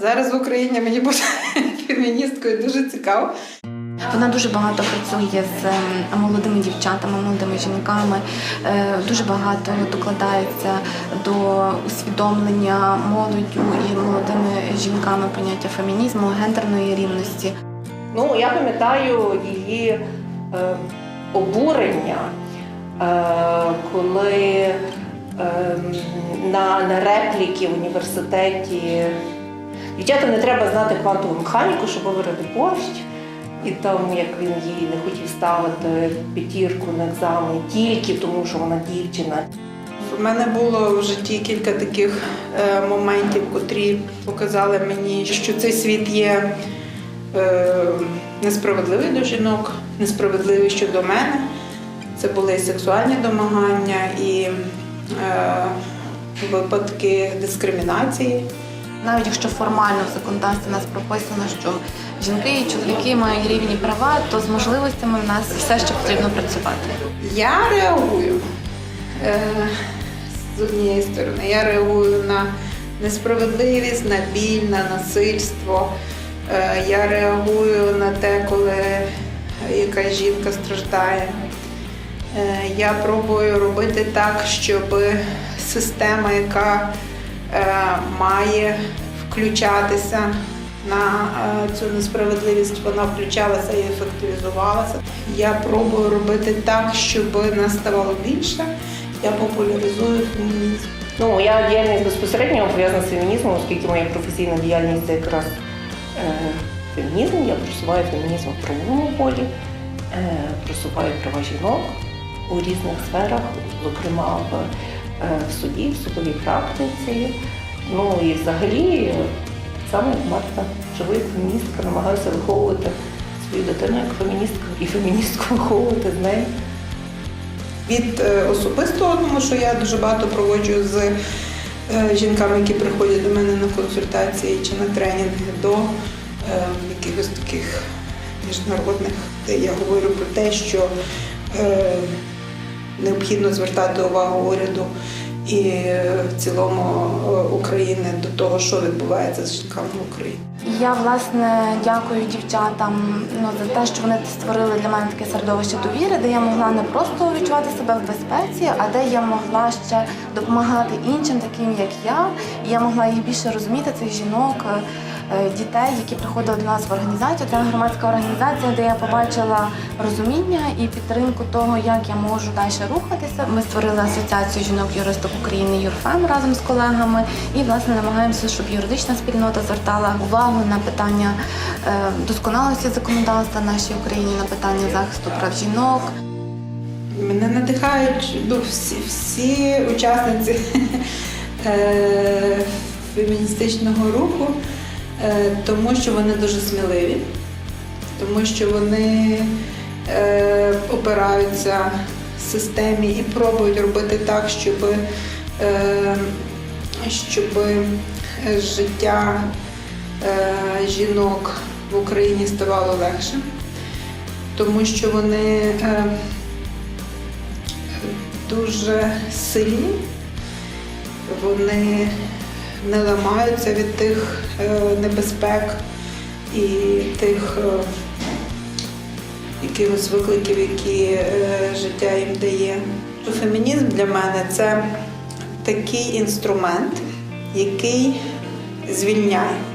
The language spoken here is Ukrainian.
Зараз в Україні мені бути феміністкою дуже цікаво. Вона дуже багато працює з ем, молодими дівчатами, молодими жінками. Е, Дуже багато докладається до усвідомлення молоддю і молодими жінками поняття фемінізму, гендерної рівності. Ну, я пам'ятаю її е, обурення, е, коли е, на, на репліки в університеті дівчата не треба знати квантову механіку, щоб виварити борщ. І там, як він їй не хотів ставити п'ятірку на екзамен тільки тому, що вона дівчина. У мене було в житті кілька таких е, моментів, котрі показали мені, що цей світ є несправедливий до жінок, несправедливий щодо мене. Це були і сексуальні домагання, і е, випадки дискримінації. Навіть якщо формально в законодавстві у нас прописано, що жінки і чоловіки мають рівні права, то з можливостями в нас все ще потрібно працювати. Я реагую е, з однієї сторони. Я реагую на несправедливість, на біль, на насильство. Е, я реагую на те, коли якась жінка страждає. Е, я пробую робити так, щоб система, яка е, має включатися на цю несправедливість, вона включалася і ефективізувалася. Я пробую робити так, щоб нас ставало більше. Я популяризую фемінізм. Ну, моя діяльність безпосередньо пов'язана з фемінізмом, оскільки моя професійна діяльність це якраз фемінізм. Я просуваю фемінізм в правовому полі, е, просуваю права жінок у різних сферах, зокрема в, е, суді, в судовій практиці. Ну і взагалі, саме як матка живої феміністка, намагаюся виховувати свою дитину як феміністку і феміністку виховувати з нею. Від е, особистого, тому що я дуже багато проводжу з е, жінками, які приходять до мене на консультації чи на тренінги, до е, якихось таких міжнародних, де я говорю про те, що е, необхідно звертати увагу уряду і в цілому е, України до того, що відбувається з жінками в Україні. Я власне дякую дівчатам ну, за те, що вони створили для мене таке середовище довіри, де я могла не просто відчувати себе в безпеці, а де я могла ще допомагати іншим, таким як я. І я могла їх більше розуміти, цих жінок, е, дітей, які приходили до нас в організацію. Це громадська організація, де я побачила розуміння і підтримку того, як я можу далі рухатися. Ми створили асоціацію жінок-юристок України Юрфем разом з колегами і власне намагаємося, щоб юридична спільнота звертала увагу на питання е, досконалості законодавства нашій Україні, на питання захисту прав жінок. Мене надихають ну, всі, всі учасниці е, феміністичного руху, е, тому що вони дуже сміливі, тому що вони е, опираються системі і пробують робити так, щоб, е, щоб життя е, жінок в Україні ставало легшим, тому що вони е, дуже сильні, вони не ламаються від тих е, небезпек і тих е, якихось викликів, які е, життя їм дає. Фемінізм для мене це такий інструмент, який звільняє.